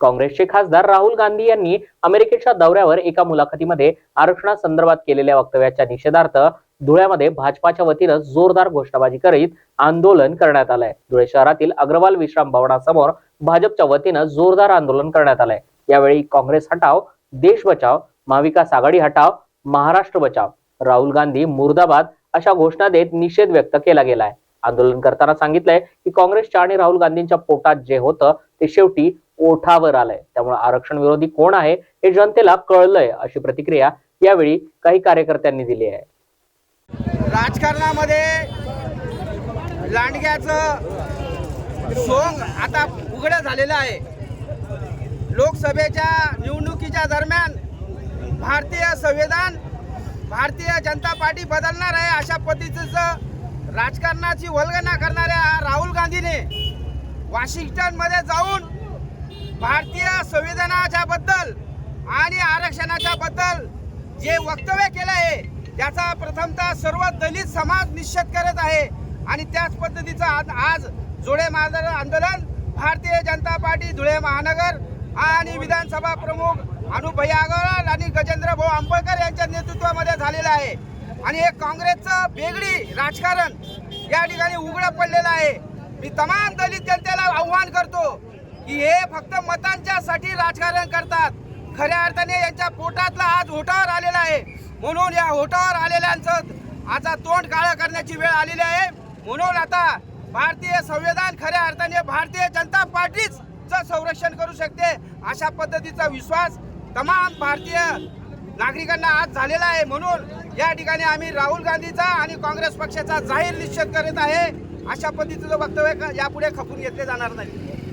काँग्रेसचे खासदार राहुल गांधी यांनी अमेरिकेच्या दौऱ्यावर एका मुलाखतीमध्ये आरक्षणासंदर्भात केलेल्या वक्तव्याच्या निषेधार्थ धुळ्यामध्ये भाजपाच्या वतीनं जोरदार घोषणाबाजी करीत आंदोलन करण्यात आलंय. धुळे शहरातील अग्रवाल विश्राम भवनासमोर भाजपच्या वतीनं जोरदार आंदोलन करण्यात आलंय. यावेळी काँग्रेस हटाव देश बचाव महाविकास आघाडी हटाव महाराष्ट्र बचाव राहुल गांधी मुर्दाबाद अशा घोषणा देत निषेध व्यक्त केला गेलाय. आंदोलन करताना सांगितलंय की काँग्रेसच्या आणि राहुल गांधींच्या पोटात जे होतं ते शेवटी ओठावर आलंय. त्यामुळे आरक्षण विरोधी कोण आहे हे जनतेला कळलंय अशी प्रतिक्रिया यावेळी काही कार्यकर्त्यांनी दिली आहे. राजकारणामध्ये लांडग्याचं सोंग आता उघडं झालेलं आहे. लोकसभेच्या निवडणुकीच्या दरम्यान भारतीय संविधान भारतीय जनता पार्टी बदलणार आहे अशा पद्धतीचं राजकारणाची वल्गना करणाऱ्या राहुल गांधीने वॉशिंग्टनमध्ये जाऊन भारतीय संविधानाच्या बद्दल आणि आरक्षणाच्या बद्दल जे वक्तव्य केलं आहे त्याचा प्रथमतः सर्व दलित समाज निश्चित करत आहे. आणि त्याच पद्धतीचं आज आज जोडे मार्ग आंदोलन भारतीय जनता पार्टी धुळे महानगर आणि विधानसभा प्रमुख अनुभई अग्रवाल आणि गजेंद्र भाऊ आंबेडकर यांच्या नेतृत्वामध्ये झालेलं आहे. आणि हे काँग्रेसचं वेगळी राजकारण या ठिकाणी उघडं पडलेलं आहे. मी तमाम दलित जनतेला आव्हान करतो की हे फक्त मतांच्यासाठी राजकारण करतात. खऱ्या अर्थाने यांच्या पोटातला आज होटावर आलेला आहे. म्हणून या होटावर आलेल्यांचं आता तोंड काळं करण्याची वेळ आलेली आहे. म्हणून आता भारतीय संविधान खऱ्या अर्थाने भारतीय जनता पार्टीच संरक्षण करू शकते अशा पद्धतीचा विश्वास तमाम भारतीय नागरिकांना आज झालेला आहे. म्हणून या ठिकाणी आम्ही राहुल गांधीचा आणि काँग्रेस पक्षाचा जाहीर निश्चित करत आहे. अशा पद्धतीचं वक्तव्य यापुढे खपून घेतले जाणार नाही.